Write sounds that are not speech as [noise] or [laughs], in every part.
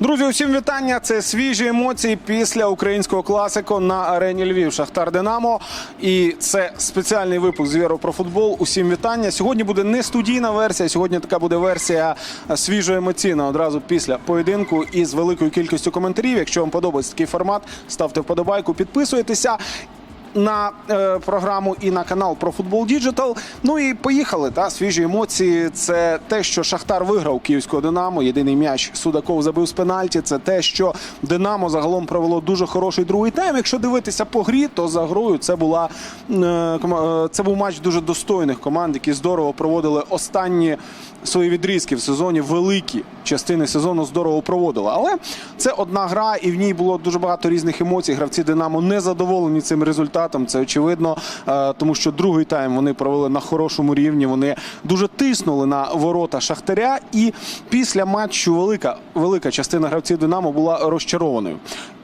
Друзі, усім вітання. Це свіжі емоції після українського класику на арені Львів. Шахтар Динамо. І це спеціальний випуск з «Віру про футбол. Усім вітання. Сьогодні буде не студійна версія. Сьогодні така буде версія свіжо емоційна одразу після поєдинку із великою кількістю коментарів. Якщо вам подобається такий формат, ставте вподобайку, підписуйтеся. На е, програму і на канал про футбол Діджитал. Ну і поїхали. Та свіжі емоції. Це те, що Шахтар виграв київського Динамо. Єдиний м'яч Судаков забив з пенальті. Це те, що Динамо загалом провело дуже хороший другий тайм. Якщо дивитися по грі, то за грою це була е, е, це був матч дуже достойних команд, які здорово проводили останні свої відрізки в сезоні. Великі частини сезону здорово проводили. Але це одна гра, і в ній було дуже багато різних емоцій. Гравці Динамо не задоволені цим результатом. Це очевидно, е, тому що другий тайм вони провели на хорошому рівні. Вони дуже тиснули на ворота Шахтаря. І після матчу велика велика частина гравців Динамо була розчарованою.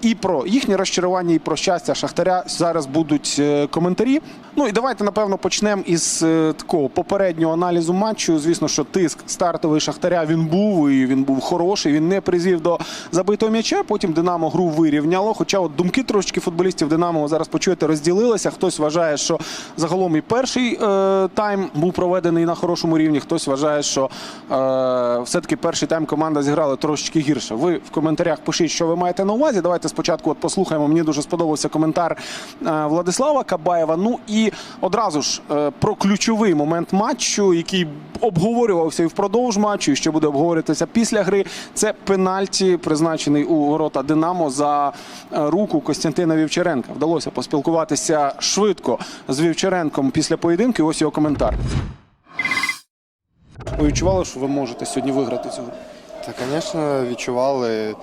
І про їхнє розчарування, і про щастя Шахтаря зараз будуть е, коментарі. Ну і давайте напевно почнемо із е, такого попереднього аналізу матчу. Звісно, що тиск стартовий Шахтаря він був і він був хороший. Він не призвів до забитого м'яча. Потім Динамо гру вирівняло. Хоча от думки трошечки футболістів Динамо зараз почуєте розділилися. Хтось вважає, що загалом і перший е, тайм був проведений на хорошому рівні. Хтось вважає, що е, все-таки перший тайм команда зіграла трошечки гірше. Ви в коментарях пишіть, що ви маєте на увазі. Давайте спочатку от послухаємо. Мені дуже сподобався коментар е, Владислава Кабаєва. Ну і одразу ж е, про ключовий момент матчу, який обговорювався і впродовж матчу, і ще буде обговорюватися після гри. Це пенальті, призначений у ворота Динамо за е, руку Костянтина Вівчаренка. Вдалося поспілкуватися швидко з Вівчаренком після поєдинку. І ось його коментар. Ви відчували, що ви можете сьогодні виграти цю гру? Та, звісно, відчували.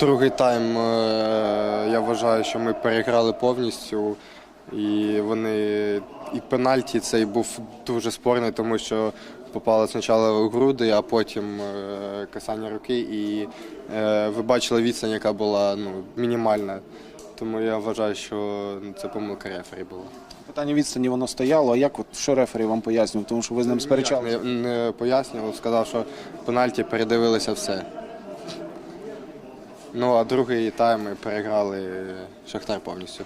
Другий тайм е, я вважаю, що ми переграли повністю. І вони і пенальті цей був дуже спорний, тому що попали спочатку у груди, а потім е, касання руки. І е, ви бачили відстань, яка була ну, мінімальна. Тому я вважаю, що це помилка рефері була. Питання відстані воно стояло. А як от що рефері вам пояснював? Тому що ви з ним сперечалися. Не, не пояснював, сказав, що пенальті передивилися все. Ну, а другий тайм ми переграли Шахтар повністю.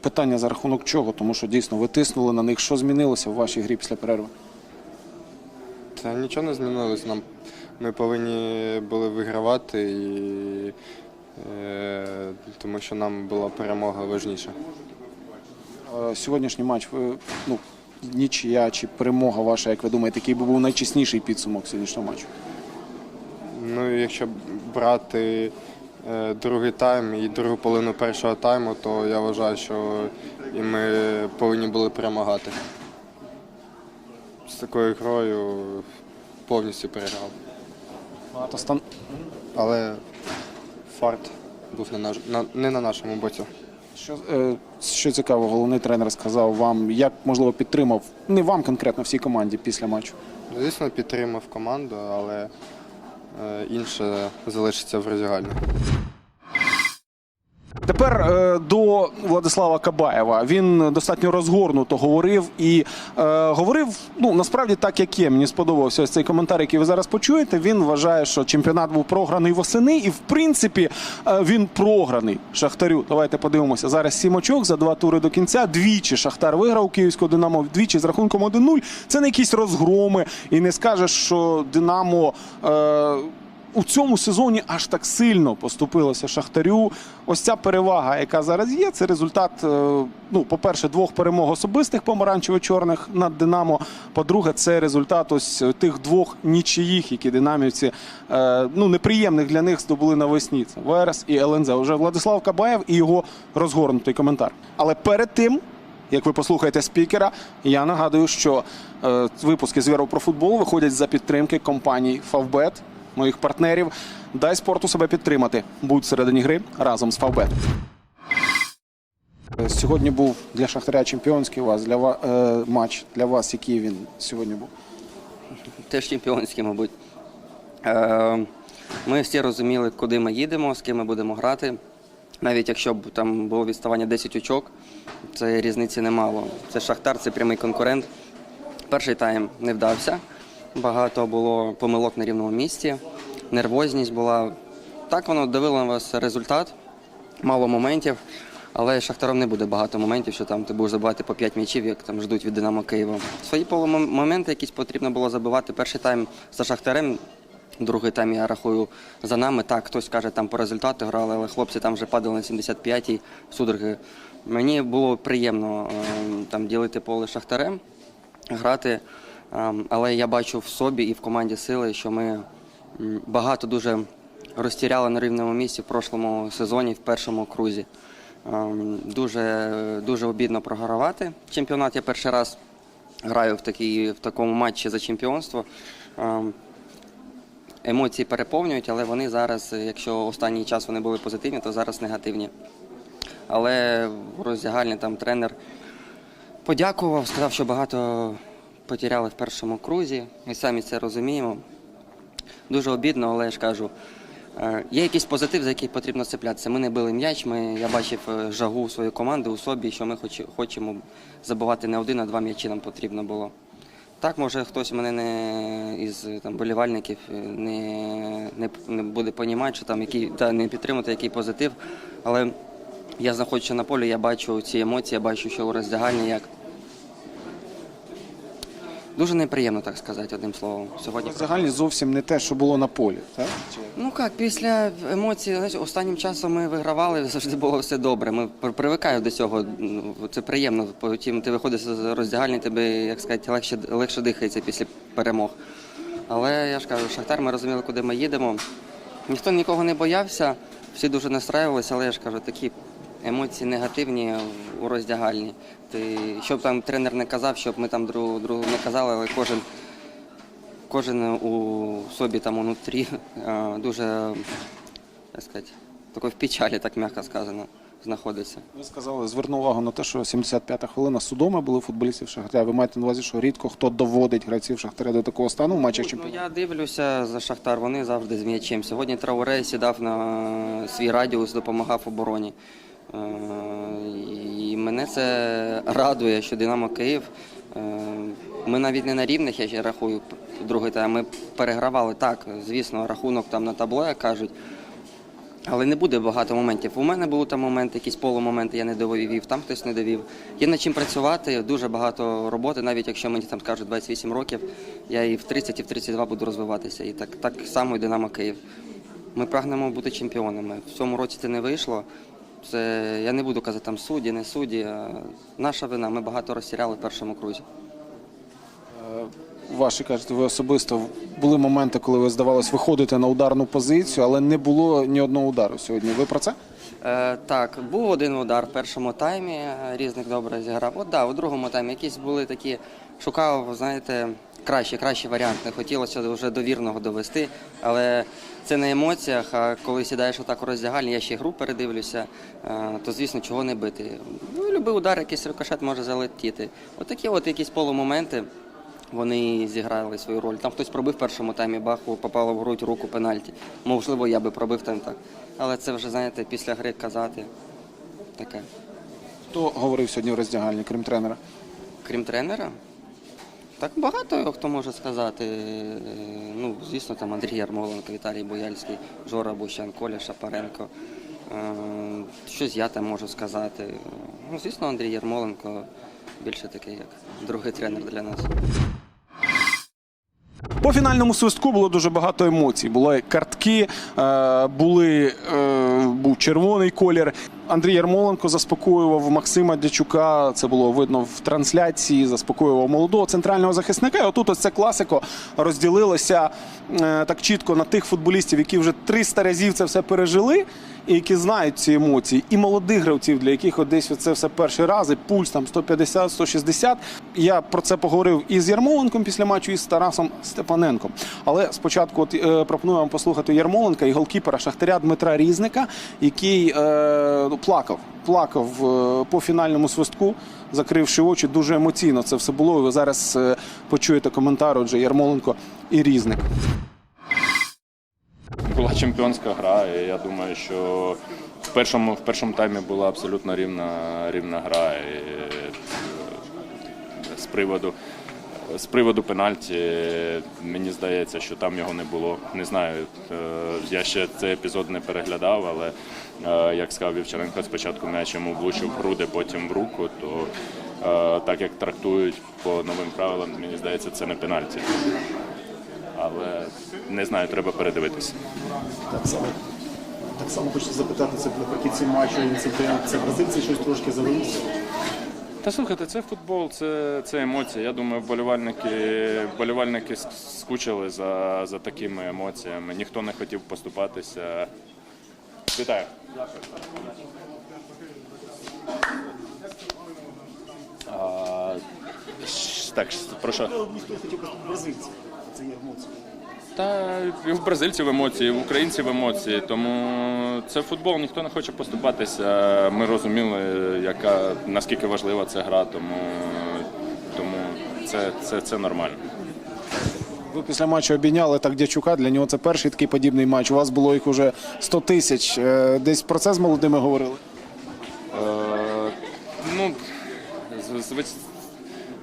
Питання за рахунок чого? Тому що дійсно ви тиснули на них. Що змінилося в вашій грі після перерви? Та нічого не змінилось. Нам ми повинні були вигравати, і, е, тому що нам була перемога важніша. Е, Сьогоднішній матч, ну, нічия чи перемога ваша, як ви думаєте, який би був найчесніший підсумок сьогоднішнього матчу? Ну, якщо брати е, другий тайм і другу половину першого тайму, то я вважаю, що і ми повинні були перемагати. З такою грою повністю переграв. Багато стан... Але фарт був на на, не на нашому боці. Що, е, що цікаво, головний тренер сказав вам, як можливо підтримав не вам конкретно всій команді після матчу. Звісно, підтримав команду, але інше залишиться в роздягальні. Тепер е, до Владислава Кабаєва. Він достатньо розгорнуто говорив і е, говорив ну насправді так, як є. Мені сподобався ось цей коментар, який ви зараз почуєте. Він вважає, що чемпіонат був програний восени, і в принципі е, він програний Шахтарю. Давайте подивимося. Зараз сім очок за два тури до кінця. Двічі Шахтар виграв Київського Динамо, двічі з рахунком 1-0. Це не якісь розгроми, і не скажеш, що Динамо. Е, у цьому сезоні аж так сильно поступилося Шахтарю. Ось ця перевага, яка зараз є, це результат, е, ну, по-перше, двох перемог особистих помаранчево-чорних над Динамо. По-друге, це результат ось тих двох нічиїх, які динамівці е, ну, неприємних для них здобули навесні. Це Верес і ЛНЗ. Уже Владислав Кабаєв і його розгорнутий коментар. Але перед тим. Як ви послухаєте спікера, я нагадую, що е, випуски з «Віру про футбол виходять за підтримки компаній Favbet, моїх партнерів. Дай спорту себе підтримати. Будь всередині гри разом з. Е, Сьогодні був для Шахтаря чемпіонський у вас для ва- е, матч для вас, який він сьогодні був. Теж чемпіонський, мабуть. Е, Ми всі розуміли, куди ми їдемо, з ким ми будемо грати. Навіть якщо б там було відставання 10 очок, це різниці немало. Це Шахтар, це прямий конкурент. Перший тайм не вдався. Багато було помилок на рівному місці. нервозність була. Так воно давило на вас результат, мало моментів. Але Шахтаром не буде багато моментів, що там ти будеш забивати по 5 м'ячів, як там ждуть від Динамо Києва. Свої полумоменти якісь потрібно було забивати. Перший тайм за Шахтарем, другий тайм я рахую за нами. Так, хтось каже, там по результату грали, але хлопці там вже падали на 75-й судороги. Мені було приємно е, там ділити поле Шахтарем, грати. Е, Але я бачу в собі і в команді сили, що ми багато дуже розтіряли на рівному місці в прошлому сезоні, в першому крузі. Ем, Дуже, дуже обідно програвати. Чемпіонат я перший раз граю в, такій, в такому матчі за чемпіонство. Ем, Емоції переповнюють, але вони зараз, якщо останній час вони були позитивні, то зараз негативні. Але в роздягальні там тренер подякував, сказав, що багато потеряли в першому крузі. Ми самі це розуміємо. Дуже обідно, але я ж кажу, е, є якийсь позитив, за який потрібно цеплятися. Ми не били м'яч, ми, я бачив е, жагу своєї команди у собі, що ми хоч- хочемо забивати не один, а два м'ячі нам потрібно було. Так, може, хтось мене не із там, болівальників е, не, не, не буде розуміти, що там який, та, не підтримати який позитив. Але я знаходжуся на полі, я бачу ці емоції, я бачу, що у роздягальні як. Дуже неприємно, так сказати, одним словом. Сьогодні Загальні зовсім не те, що було на полі. Так? Ну як, після емоцій, знаєш, останнім часом ми вигравали, [laughs] завжди було все добре. Ми при- привикаємо до цього. ну, Це приємно. Потім ти виходиш з роздягальні, тобі, як сказати, легше, легше дихається після перемог. Але я ж кажу, Шахтар, ми розуміли, куди ми їдемо. Ніхто нікого не боявся, всі дуже настраювалися, але я ж кажу, такі емоції негативні у роздягальні. Ти, щоб там тренер не казав, щоб ми там друг другу не казали, але кожен кожен у собі там унутрі [laughs] е, дуже, як сказати, такої в печалі, так м'яко сказано, знаходиться. Ви сказали, звернув увагу на те, що 75-та хвилина судома були футболістів Шахтаря. Ви маєте на увазі, що рідко хто доводить гравців Шахтаря до такого стану в матчах Ну, я дивлюся за Шахтар, вони завжди з м'ячем. Сьогодні Трауре сідав на свій радіус, допомагав обороні. Е, І мене це радує, що Динамо Київ. е, Ми навіть не на рівних, я ще рахую, другий тайм. Ми перегравали так, звісно, рахунок там на табло, як кажуть. Але не буде багато моментів. У мене були там моменти, якісь полумоменти я не довів, там хтось не довів. Є над чим працювати, дуже багато роботи, навіть якщо мені там скажуть 28 років, я і в 30, і в 32 буду розвиватися. І так, так само і Динамо Київ. Ми прагнемо бути чемпіонами. В цьому році це не вийшло. Це я не буду казати там судді, не судді. а Наша вина. Ми багато розтіряли в першому крузі. Ваші кажете, ви особисто були моменти, коли ви здавалось, виходите на ударну позицію, але не було ні одного удару сьогодні. Ви про це? Е, так, був один удар в першому таймі, е, різник добре зіграв. От да, у другому таймі якісь були такі, шукав, знаєте, кращий, кращий варіант. Не хотілося вже до вірного довести. Але це на емоціях, а коли сідаєш отак у роздягальні, я ще гру передивлюся, е, то звісно, чого не бити. Ну, любий удар, якийсь рикошет може залетіти. Отакі от якісь полумоменти. Вони зіграли свою роль. Там хтось пробив в першому таймі, баху, попало в грудь руку пенальті. Можливо, я би пробив там так. Але це вже, знаєте, після гри казати таке. Хто говорив сьогодні в роздягальні, крім тренера? Крім тренера, так багато хто може сказати. Е, Ну, звісно, там Андрій Ярмоленко, Віталій Бояльський, Жора Бущан, Коля Шапаренко. Е, Щось я там можу сказати. Ну, звісно, Андрій Ярмоленко більше такий, як другий тренер для нас. По фінальному свистку було дуже багато емоцій. Були картки, е, були, е, був червоний колір. Андрій Ярмоленко заспокоював Максима Дячука. Це було видно в трансляції. Заспокоював молодого центрального захисника. І отут ось це класико розділилося е, так чітко на тих футболістів, які вже 300 разів це все пережили. І які знають ці емоції, і молодих гравців, для яких десь це все перший раз, і пульс там 150-160. Я про це поговорив і з Ярмоленком після матчу, і з Тарасом Степаненком. Але спочатку от, е, пропоную вам послухати Ярмоленка і голкіпера Шахтаря Дмитра Різника, який е, ну, плакав. Плакав е, по фінальному свистку, закривши очі. Дуже емоційно це все було. І ви зараз е, почуєте коментар. Отже, Ярмоленко і Різник. Була чемпіонська гра, і я думаю, що в першому, в першому таймі була абсолютно рівна, рівна гра. І, е, з приводу З приводу пенальті, мені здається, що там його не було. Не знаю, е, я ще цей епізод не переглядав, але е, як сказав Вівчаренко, спочатку м'яч йому влучив груди, потім в руку, то так як трактують по новим правилам, мені здається, це не пенальті. Але не знаю, треба передивитися. Так само. Так само хочу запитати це наприкінці матчу інцидент. Це бразильці щось трошки завелися. Та слухайте, це футбол, це, це емоції. Я думаю, вболівальники, вболівальники скучили за, за такими емоціями. Ніхто не хотів поступатися. Вітаю. А, так, про що? Ніхто хотів просто бразильці. Це є емоції. Та і в бразильців емоції, і в українців емоції. Тому це футбол, ніхто не хоче поступатися. Ми розуміли, яка наскільки важлива ця гра, тому, тому це, це, це нормально. Ви після матчу обійняли так Дячука. Для нього це перший такий подібний матч. У вас було їх уже 100 тисяч. Е, Десь про це з молодими говорили. Е, ну,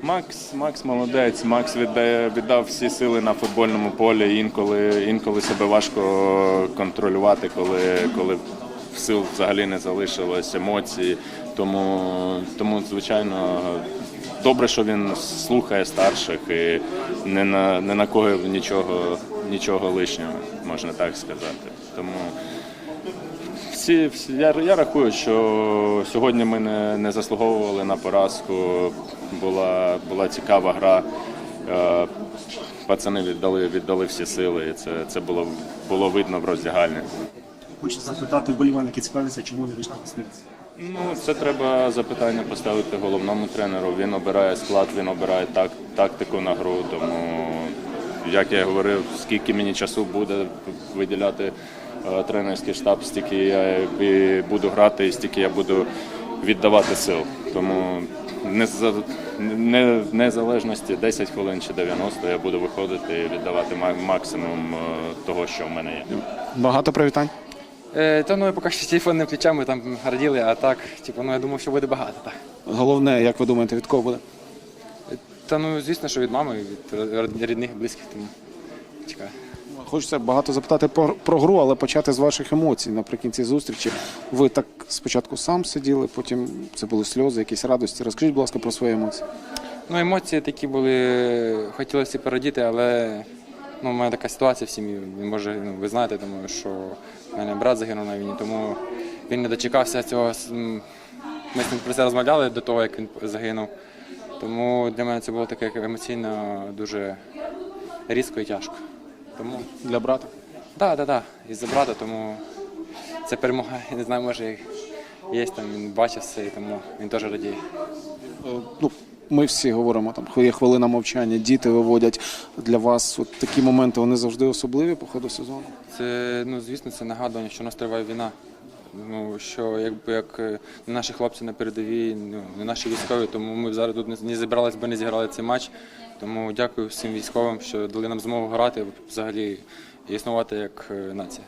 Макс, Макс молодець. Макс віддає, віддав всі сили на футбольному полі. Інколи, інколи себе важко контролювати, коли, коли сил взагалі не залишилось, емоції. Тому, тому звичайно, добре, що він слухає старших і не на, не на кого нічого, нічого лишнього, можна так сказати. Тому всі, всі я, я рахую, що сьогодні ми не, не заслуговували на поразку. Була, була цікава гра. Е, Пацани віддали, віддали всі сили. І це, це було, було видно в роздягальні. Хочу запитати вболівальники цікавляться, чому не вийшли Косміць. Ну, це треба запитання поставити головному тренеру. Він обирає склад, він обирає так, тактику на гру. Тому, як я говорив, скільки мені часу буде виділяти тренерський штаб, стільки я буду грати, і стільки я буду віддавати сил. Тому не незалежності 10 хвилин чи 90 я буду виходити і віддавати максимум е, того, що в мене є. Багато привітань. Е, Та ну я поки що телефон не включав, ми там раділи, а так, типу, ну я думав, що буде багато. Так. Головне, як ви думаєте, від кого буде? Та ну звісно, що від мами, від рідних, близьких, тому чекаю. Хочеться багато запитати про, про гру, але почати з ваших емоцій наприкінці зустрічі. Ви так спочатку сам сиділи, потім це були сльози, якісь радості. Розкажіть, будь ласка, про свої емоції. Ну, емоції такі були, хотілося порадіти, але ну, у мене така ситуація в сім'ї. Може, ну, ви знаєте, тому що в мене брат загинув на війні, тому він не дочекався цього. Ми з ним про це розмовляли до того, як він загинув. Тому для мене це було таке емоційно дуже різко і тяжко. Тому Для брата. Так, так, так. Із-за брата, тому це перемога. Я не знаю, може є там, він бачив все, і тому він теж радіє. Е, Ну, ми всі говоримо, там є хвилина мовчання, діти виводять для вас. От такі моменти вони завжди особливі по ходу сезону. Це, ну, звісно, це нагадування, що у нас триває війна. Ну, що якби як е, не наші хлопці на передовій, ну, не наші військові, тому ми б зараз тут не, не зібрались би не зіграли цей матч. Тому дякую всім військовим, що дали нам змогу грати, взагалі і існувати як е, нація.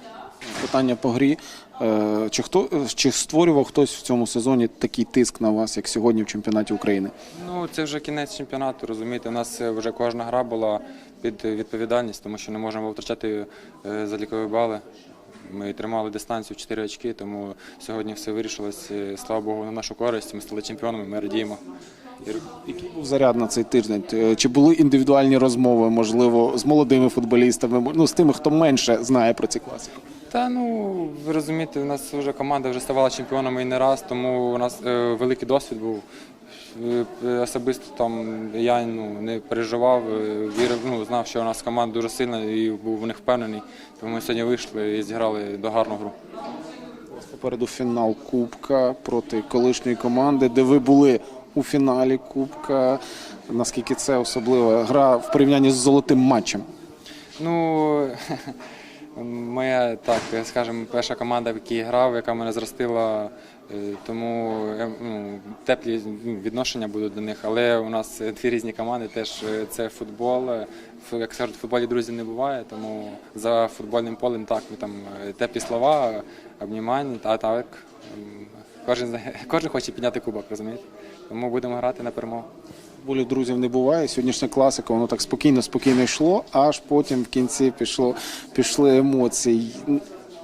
Питання по грі. Е, Чи хто е, чи створював хтось в цьому сезоні такий тиск на вас, як сьогодні в чемпіонаті України? Ну, це вже кінець чемпіонату, розумієте. У нас вже кожна гра була під відповідальність, тому що не можемо втрачати залікові бали. Ми тримали дистанцію в 4 очки, тому сьогодні все вирішилось. Слава Богу, на нашу користь. Ми стали чемпіонами, ми радіємо. Який був заряд на цей тиждень? Е, Чи були індивідуальні розмови, можливо, з молодими футболістами, ну з тими, хто менше знає про ці класики? Та ну ви розумієте, у нас вже команда вже ставала чемпіонами і не раз, тому у нас е, великий досвід був. Е, е, Особисто там я ну, не переживав, вірив, ну, знав, що у нас команда дуже сильна і був в них впевнений. Тому ми сьогодні вийшли і зіграли до гарну гру. Попереду фінал Кубка проти колишньої команди, де ви були у фіналі Кубка. Наскільки це особлива гра в порівнянні з золотим матчем? Ну, [laughs] моя, так, скажімо, перша команда, в якій грав, яка мене зростила, е, тому е, ну, теплі відношення будуть до них. Але у нас дві різні команди, теж е, це футбол. Як кажуть, в футболі друзів не буває, тому за футбольним полем так, ми там теплі слова, обнімання, а так Кожен, [laughs] кожен хоче підняти кубок, розумієте? Тому будемо грати на перемогу. Болю друзів не буває. Сьогоднішня класика, воно так спокійно, спокійно йшло, аж потім в кінці пішло, пішли емоції.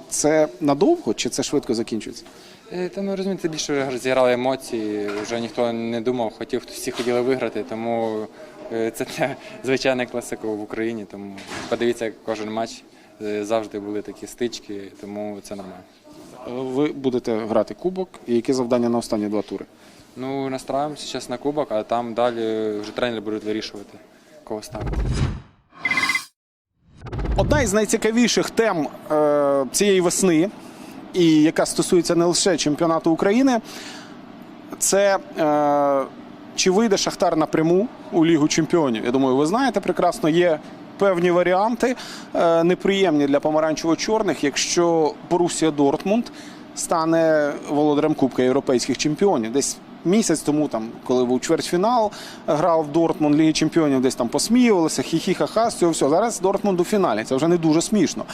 Це надовго чи це швидко закінчується? Е, Та ну розумієте, більше зіграли емоції, вже ніхто не думав, хотів, всі хотіли виграти, тому е, це не звичайне класика в Україні. Тому подивіться кожен матч. е, Завжди були такі стички, тому це нормально. Ви будете грати кубок, і які завдання на останні два тури? Ну, настраємося зараз на кубок, а там далі вже тренери будуть вирішувати, кого ставити. Одна із найцікавіших тем е, цієї весни, і яка стосується не лише чемпіонату України, це е, чи вийде Шахтар напряму у Лігу Чемпіонів. Я думаю, ви знаєте прекрасно, є певні варіанти е, неприємні для помаранчево-чорних, якщо Борусія Дортмунд стане володарем Кубка європейських чемпіонів. Десь місяць тому, там, коли був чвертьфінал, грав Дортмунд Ліги Чемпіонів, десь там посміювалися, хі-хі-ха-ха, з цього все. Зараз Дортмунд у фіналі. Це вже не дуже смішно.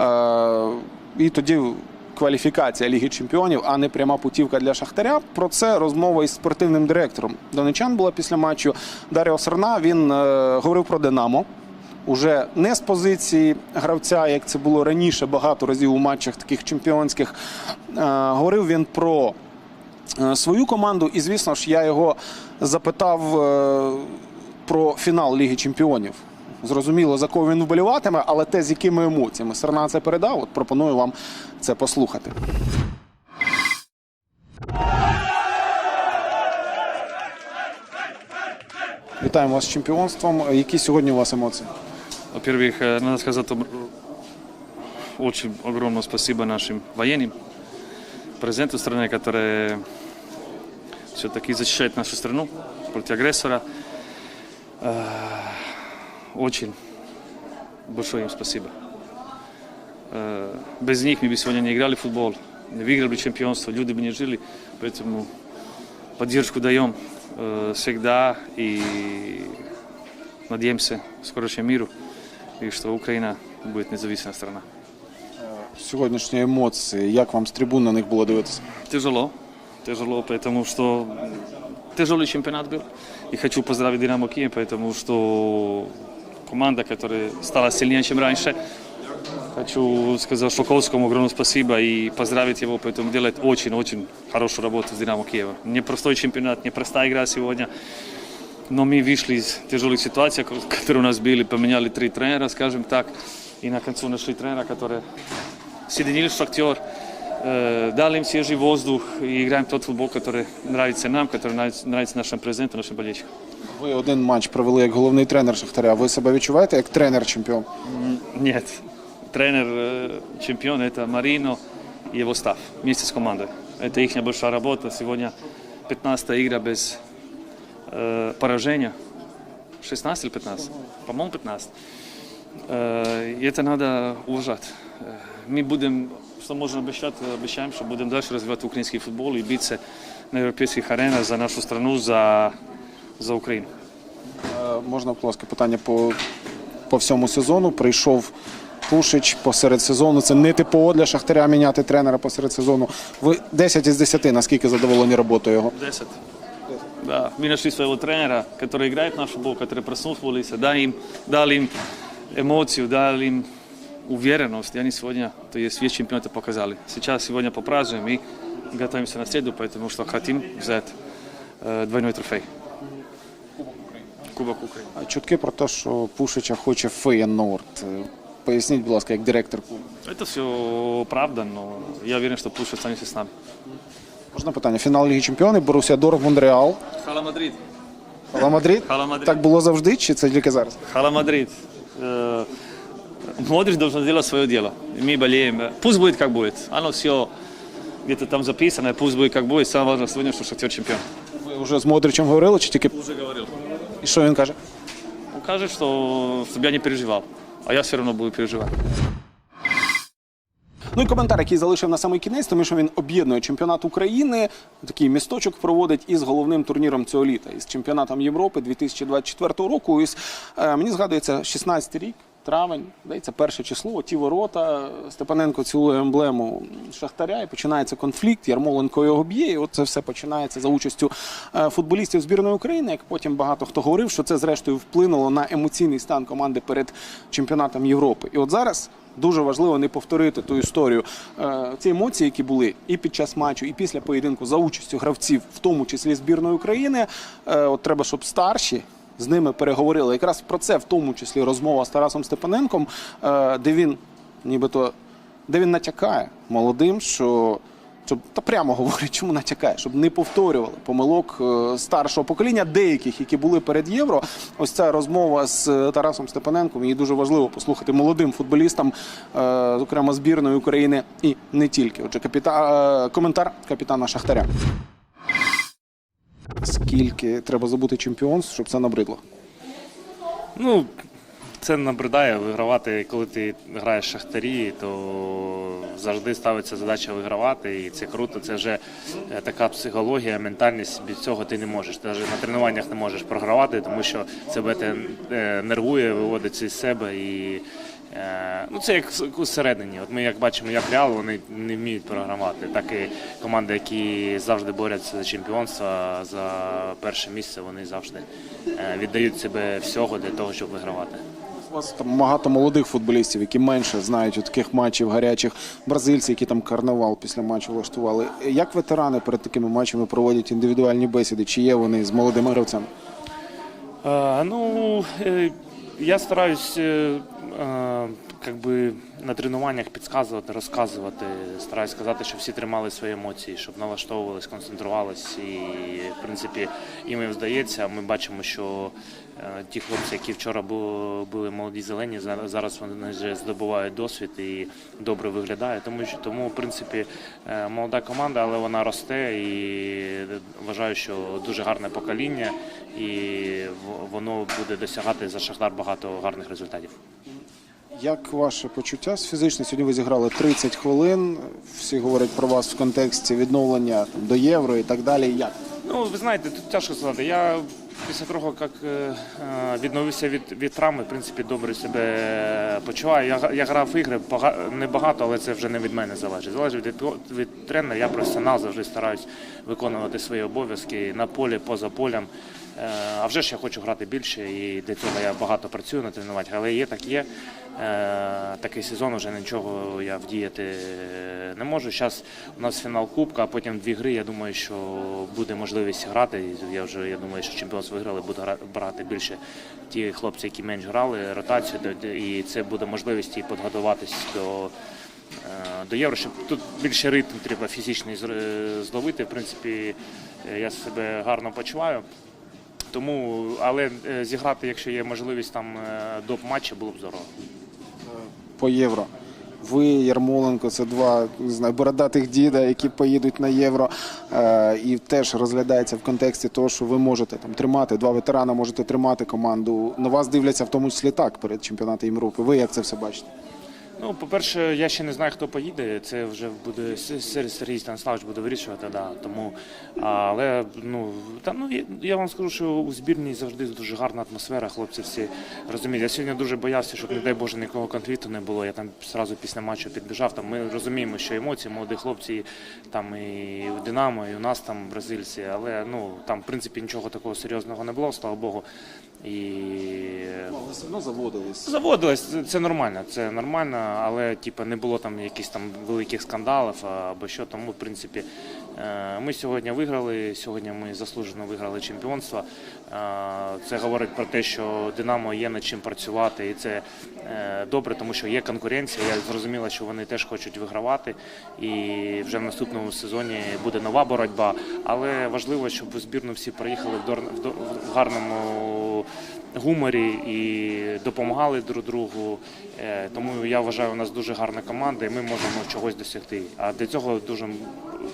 Е, і тоді кваліфікація Ліги Чемпіонів, а не пряма путівка для Шахтаря. Про це розмова із спортивним директором Донечан була після матчу. Даріо Серна він е, говорив про Динамо. Уже не з позиції гравця, як це було раніше, багато разів у матчах таких чемпіонських. Е, говорив він про свою команду, і звісно ж, я його запитав е, про фінал Ліги Чемпіонів. Зрозуміло, за кого він вболіватиме, але те, з якими емоціями Серна це передав, от пропоную вам це послухати. Вітаємо вас з чемпіонством. Які сьогодні у вас емоції? Во-первых, э, надо сказать об- очень огромное спасибо нашим военным, президенту страны, которые все-таки защищают нашу страну против агрессора. Э, Очень большое им спасибо. Э, Без них мы бы сегодня не играли в футбол, не выиграли бы чемпионство, люди бы не жили. Поэтому поддержку даем э, всегда и надеемся в скорейшем миру и что Украина будет независимая страна. Сьогоднішні емоції, як вам з трибун на них було дивитися? Тяжело, тяжело, потому что тяжелый чемпионат был. И хочу поздравить Динамо Киев, потому что команда, которая стала сильнее, чем раньше. Хочу сказать Шоковскому огромное спасибо и поздравить его, поэтому делает очень-очень хорошую работу с Динамо Киева. Непростой чемпионат, непростая игра сегодня. Но мы вышли из тяжелых ситуаций, которые у нас были, поменяли три тренера, скажем так, и на концу нашли тренера, который соединили Шахтер, э, дали им свежий воздух и играем тот футбол, который нравится нам, который нравится, нравится нашим президенту, нашим болельщикам. Ви один матч провели як головний тренер Шахтаря. Ви себе відчуваєте як тренер-чемпіон? Нет, тренер, э, чемпион это Марино и его став вместе с командой. Это их большая работа. Сегодня 15 игра без э, поражения. 16 или 15? По-моему, 15. Э, и это надо уважать. Э, Мы будем, что можем обещать, обещаем, что будем дальше развивать украинский футбол и биться на европейских аренах за нашу страну, за, за Украину. Е, Можна, будь ласка, питання по, по всьому сезону. Прийшов Пушич посеред сезону. Це не типово для Шахтаря міняти тренера посеред сезону. Ви 10 із 10, наскільки задоволені роботою його? 10. Да, мы нашли своего тренера, который играет наш футбол, который проснулся, дали им, дали им эмоцию, дали им уверенность. И они сегодня, то есть весь чемпионат показали. Сейчас сегодня попразднуем и готовимся на среду, потому что хотим взять э, двойной трофей. Кубок Украины. А Чутки про те, що Пушича хоче Феєнорд. Е, Поясніть, будь ласка, як директор клубу. Это все правда, но я уверен, что Пуш останется с нами. Можна питання? Фінал Ліги Чемпіонів, Борусія Дортмунд, Реал. Хала Мадрид. Ала Мадрид? Хала Мадрид. Так було завжди, чи це тільки зараз? Хала Мадрид. Э, Модрич должен делать свое дело. Мы болеем. Пусть будет как будет. Оно все где-то там записано. Пусть будет как будет. Самое важное сегодня, что Шахтер чемпион. Ви вже з Модричем говорили, чи тільки Уже говорил. і що він каже? Он кажет, что чтобы я не переживал. А я все равно буду переживать. Ну і коментар, який залишив на самий кінець, тому що він об'єднує чемпіонат України, такий місточок проводить із головним турніром цього літа, із чемпіонатом Європи 2024 року. Із, е, мені згадується 16 рік. Травень, здається, перше число, ті ворота. Степаненко цілує емблему Шахтаря і починається конфлікт. Ярмоленко його б'є. І от все починається за участю е, футболістів збірної України. Як потім багато хто говорив, що це зрештою вплинуло на емоційний стан команди перед чемпіонатом Європи. І от зараз. Дуже важливо не повторити ту історію. Е, Ці емоції, які були і під час матчу, і після поєдинку за участю гравців, в тому числі збірної України. е, От треба, щоб старші з ними переговорили. Якраз про це, в тому числі, розмова з Тарасом Степаненком, е, де він нібито де він натякає молодим, що. Щоб та прямо говорить, чому натякає, щоб не повторювали помилок е, старшого покоління, деяких, які були перед євро. Ось ця розмова з е, Тарасом Степаненком. Її дуже важливо послухати молодим футболістам, зокрема збірної України, і не тільки. Отже, капіта... коментар капітана Шахтаря. Скільки треба забути чемпіонств, щоб це набридло? Ну, це набридає вигравати, коли ти граєш в шахтарі, то завжди ставиться задача вигравати, і це круто. Це вже е, така психологія, ментальність. Без цього ти не можеш. Навіть на тренуваннях не можеш програвати, тому що себе те е, нервує, виводить із себе. І е, ну, це як всередині. От ми як бачимо, як реал, вони не вміють програвати. Так і команди, які завжди борються за чемпіонство, за перше місце, вони завжди віддають себе всього для того, щоб вигравати. У вас там багато молодих футболістів, які менше знають от таких матчів гарячих. Бразильці, які там карнавал після матчу влаштували. Як ветерани перед такими матчами проводять індивідуальні бесіди? Чи є вони з молодими гравцями? Е, ну, е, я стараюсь е, е, как би, на тренуваннях підказувати, розказувати. Стараюсь сказати, щоб всі тримали свої емоції, щоб налаштовувались, концентрувались. І, в принципі, їм і вдається. Ми бачимо, що ті хлопці, які вчора були, були молоді зелені, за- зараз вони вже здобувають досвід і добре виглядають. Тому, що- тому в принципі, е, молода команда, але вона росте і вважаю, що дуже гарне покоління, і воно буде досягати за Шахтар багато гарних результатів. Як ваше почуття з фізично? Сьогодні ви зіграли 30 хвилин. Всі говорять про вас в контексті відновлення до євро і так далі. Як? Ну, ви знаєте, тут тяжко сказати. Я після того, як е, е, відновився від, від травми, в принципі, добре себе почуваю. Я, я грав в ігри бага- небагато, але це вже не від мене залежить. Залежить від, від тренера. Я професіонал, завжди стараюсь виконувати свої обов'язки на полі, поза полем. Е, А вже ж я хочу грати більше, і для цього я багато працюю на тренуваннях, але є так є. Е, Такий сезон вже нічого я вдіяти не можу. Зараз у нас фінал Кубка, а потім дві гри. Я думаю, що буде можливість грати. Я вже я думаю, що чемпіонство виграли, буду брати більше ті хлопці, які менш грали, ротацію, і це буде можливість і підготуватись до. е, До євро, щоб тут більше ритм треба фізичний зловити. В принципі, е, я себе гарно почуваю. Тому, але е, зіграти, якщо є можливість там е, доп матчі, було б здорово. По євро. Ви, Ярмоленко, це два не знаю, бородатих діда, які поїдуть на євро. Е, і теж розглядається в контексті того, що ви можете там тримати, два ветерана можете тримати команду. На вас дивляться в тому числі так перед чемпіонатом Європи. Ви як це все бачите? Ну, по-перше, я ще не знаю, хто поїде. Це вже буде Сергій Станіславович буде вирішувати, да. Тому, але ну там ну я- вам скажу, що у збірній завжди дуже гарна атмосфера. Хлопці всі розуміють. Я сьогодні дуже боявся, щоб не дай Боже нікого конфлікту не було. Я там зразу після матчу підбіжав. Там ми розуміємо, що емоції, молоді хлопці там і у Динамо, і у нас там бразильці. Але ну там в принципі нічого такого серйозного не було, слава Богу. І Але все одно заводились. Заводилось, це- це нормально, це нормально, але типу, не було там якихось там великих скандалів або що. Тому, в принципі, е, ми сьогодні виграли. Сьогодні ми заслужено виграли чемпіонство. Е, Це говорить про те, що Динамо є над чим працювати, і це е, добре, тому що є конкуренція. Я зрозуміла, що вони теж хочуть вигравати. І вже в наступному сезоні буде нова боротьба. Але важливо, щоб у збірну всі приїхали в дор- в до- в гарному гуморі і допомагали друг другу. Е, Тому я вважаю, у нас дуже гарна команда, і ми можемо чогось досягти. А для цього дуже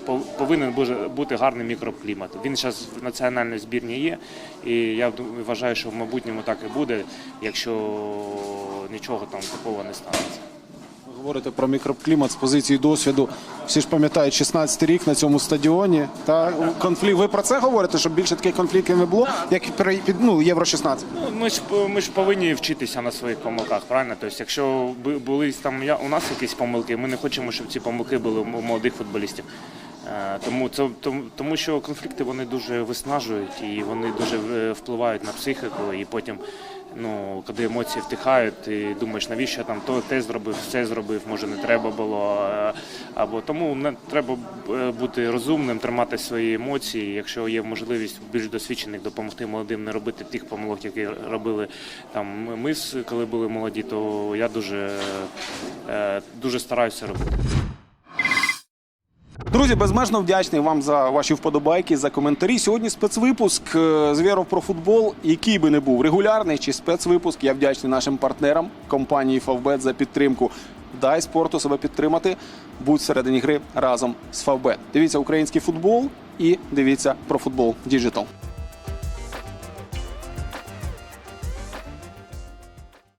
пов- повинен бути- гарний мікроклімат. Він зараз в національній збірні є, і я вважаю, що в майбутньому так і буде, якщо нічого там такого не станеться. Говорите про мікроклімат з позиції досвіду. Всі ж пам'ятають 16 рік на цьому стадіоні. Та конфлікт. Ви про це говорите, щоб більше таких конфліктів не було, як при ну, Євро 16? Ну, Ми ж ми ж повинні вчитися на своїх помилках, правильно? Тобто, якщо бу- були там я у нас якісь помилки, ми не хочемо, щоб ці помилки були у молодих футболістів. Е, Тому це тому, тому, що конфлікти вони дуже виснажують і вони дуже е, впливають на психіку, і потім. Ну, коли емоції втихають, ти думаєш, навіщо там то те зробив, все зробив, може не треба було. е, Або тому не треба бути розумним, тримати свої емоції. Якщо є можливість більш досвідчених допомогти молодим не робити тих помилок, які робили там ми, коли були молоді, то я дуже, дуже стараюся робити. Друзі, безмежно вдячний вам за ваші вподобайки, за коментарі. Сьогодні спецвипуск е, з «Віров про футбол, який би не був регулярний чи спецвипуск. Я вдячний нашим партнерам компанії Фавбет за підтримку. Дай спорту себе підтримати. Будь всередині гри разом з Фавбет. Дивіться український футбол і дивіться про футбол Діджитал.